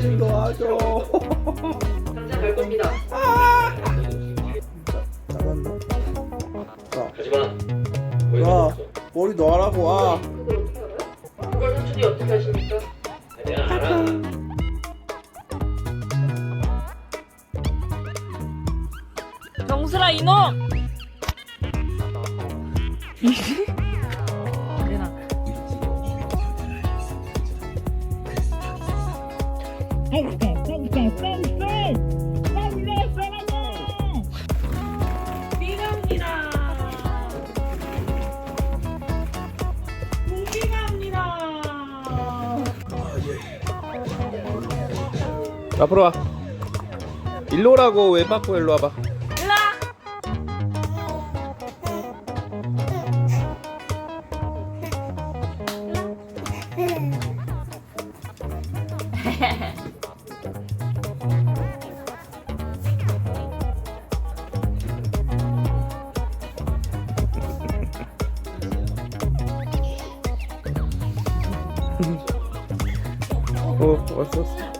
좀 도와줘. 당장 갈 겁니다. 잘한다. 자, 가지마. 야, 머리 넣으라고 와. 그걸 어떻게 알아요? 그걸 삼촌이 어떻게 하십니까? 내가 알아. 정수라 이놈! 앞으로 와. 일로 오라고 왜 바꿔 일로 와봐. 일라 어, 왔어. 왔어.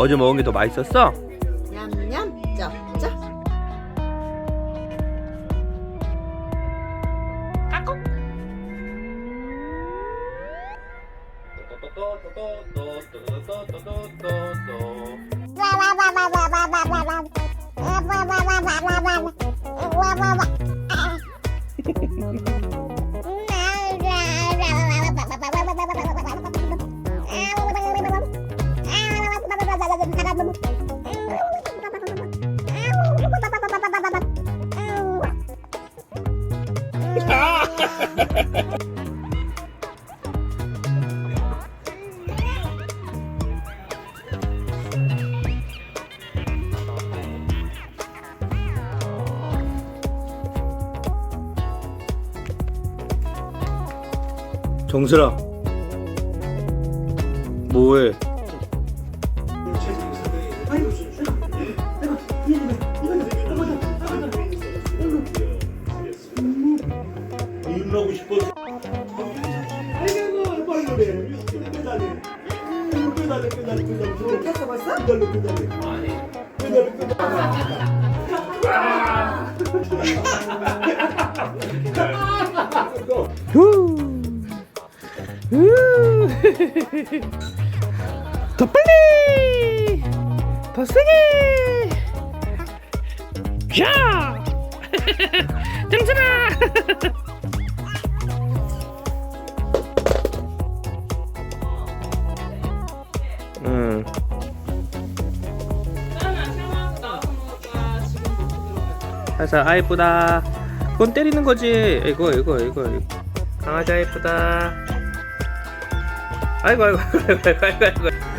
어제 먹은 게 더 맛있었어? 얌얌 쩝쩝 까꿍 정슬아 뭐해? 끄덜리 끄덜리 끄덜리 끄덜리 더 빨리. 더 세게. 야. 등산아 살살 아 예쁘다. 그건 때리는 거지. 이거 이거 이거. 강아지 예쁘다. 아이고 아이고 아이고 아이고 아이고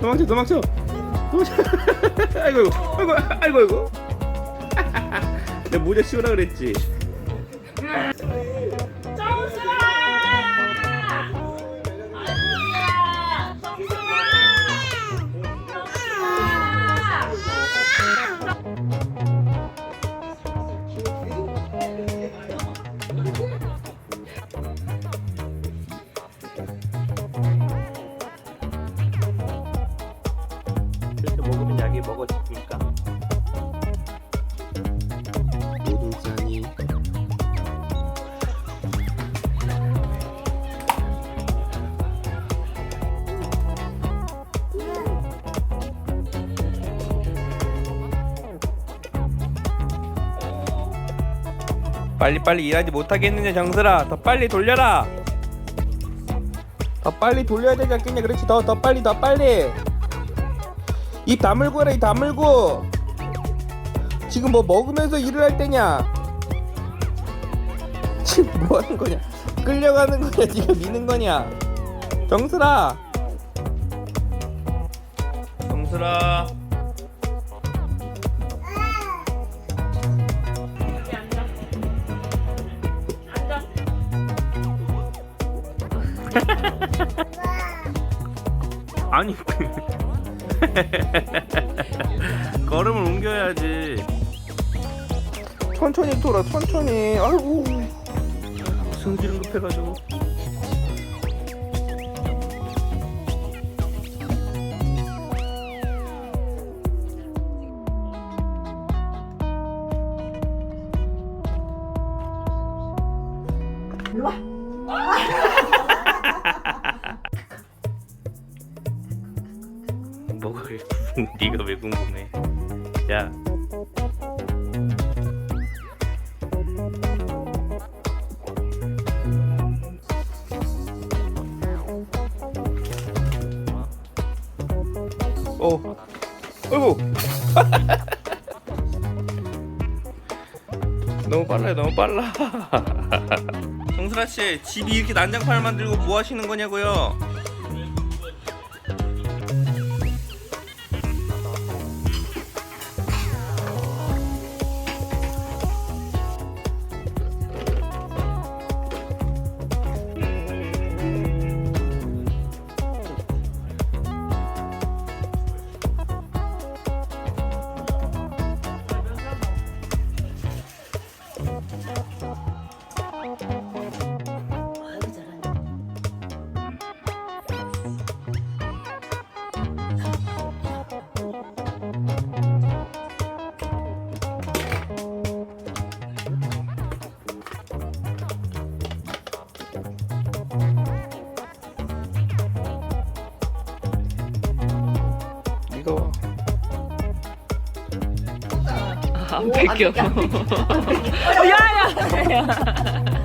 도망쳐 도망쳐. 도망쳐. 아이고 아이고 아이고 아이고. 내 모자 씌우라 그랬지 먹으면 약이 먹어집니까? 노동산이. 빨리빨리 일하지 못하겠느냐 정슬아. 더 빨리 돌려라. 더 빨리 돌려야 되지 않겠냐? 그렇지. 더 더 빨리 더 빨리 입 다물고 해라 입 다물고. 지금 뭐 먹으면서 일을 할 때냐? 지금 뭐 하는 거냐? 끌려가는 거냐? 지금 미는 거냐? 정슬아 정슬아 아니 걸음을 옮겨야지. 천천히 돌아 천천히. 아이고. 승질은 급해가지고. 일로 와. 네가 왜 궁금해 야 어, 어이구. 너무 빨라요, 너무 빨라. 정슬아 씨, 집이 이렇게 난장판을 만들고 뭐 하시는 거냐고요? 안 뺏겨. 안 뺏겨. 야야.